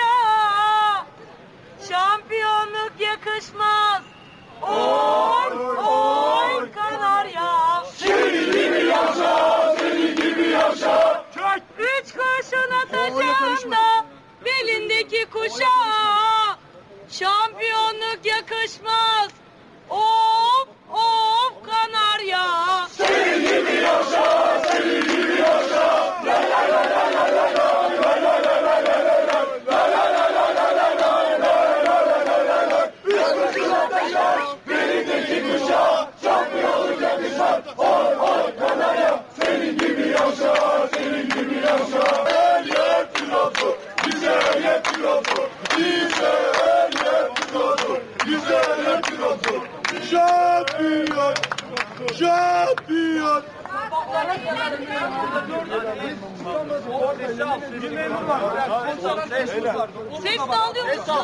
başa şampiyonluk yakışmaz. Oy oy Kanarya. Seni gibi yaşa, seni gibi yaşa. Üç kurşun atacağım da belindeki kuşa şampiyonluk yakışmaz. Oy Şampiyon! Şampiyon! Ses de alıyor musun?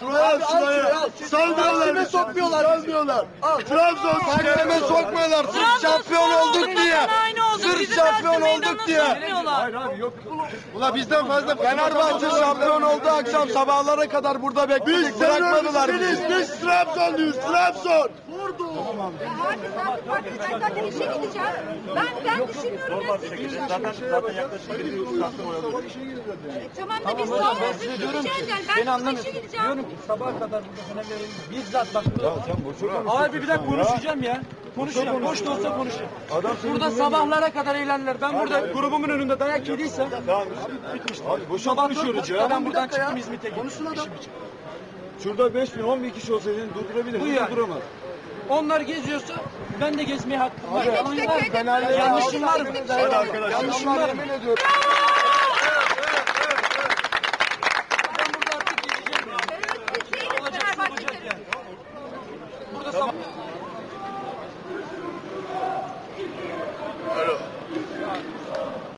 Şuraya şuraya! Salmıyorlar bizi! Sokmuyorlar! Trabzon kalbime sokmuyorlar! Sırf şampiyon olduk diye! Sırf şampiyon olduk diye! Ula bizden fazla Fenerbahçe şampiyon oldu akşam sabahlara kadar burada bekledik. Biz bırakmadılar bizi. Biz Trabzonluyuz Trabzon. Abi bak ben zaten işe gideceğim. Ben ben düşünmüyorum. ya. Zaten zaten yaklaşık bir buçuk saat oynadık. Tamam da biz sonra düşüneceğiz yani. Ben sonra işe gideceğim. Diyorum ki sabaha kadar burada sana verelim. Bizzat bak. Abi bir dakika konuşacağım ya. Konuşacağım. Boş da olsa konuşacağım. Burada sabahlara kadar eğlendiler. Ben burada grubumun önünde dayak yediysem. Abi boşa Sabah konuşuyoruz dört ya. Ben buradan çıktım İzmit'e gittim. Şurada 5 bin 10 bin kişi olsa seni durdurabilir. Bu yani. Durduramaz. Onlar geziyorsa ben de gezmeye hakkım var. Yalan yok. Yanlışım var mı? Yanlışım var mı? Burada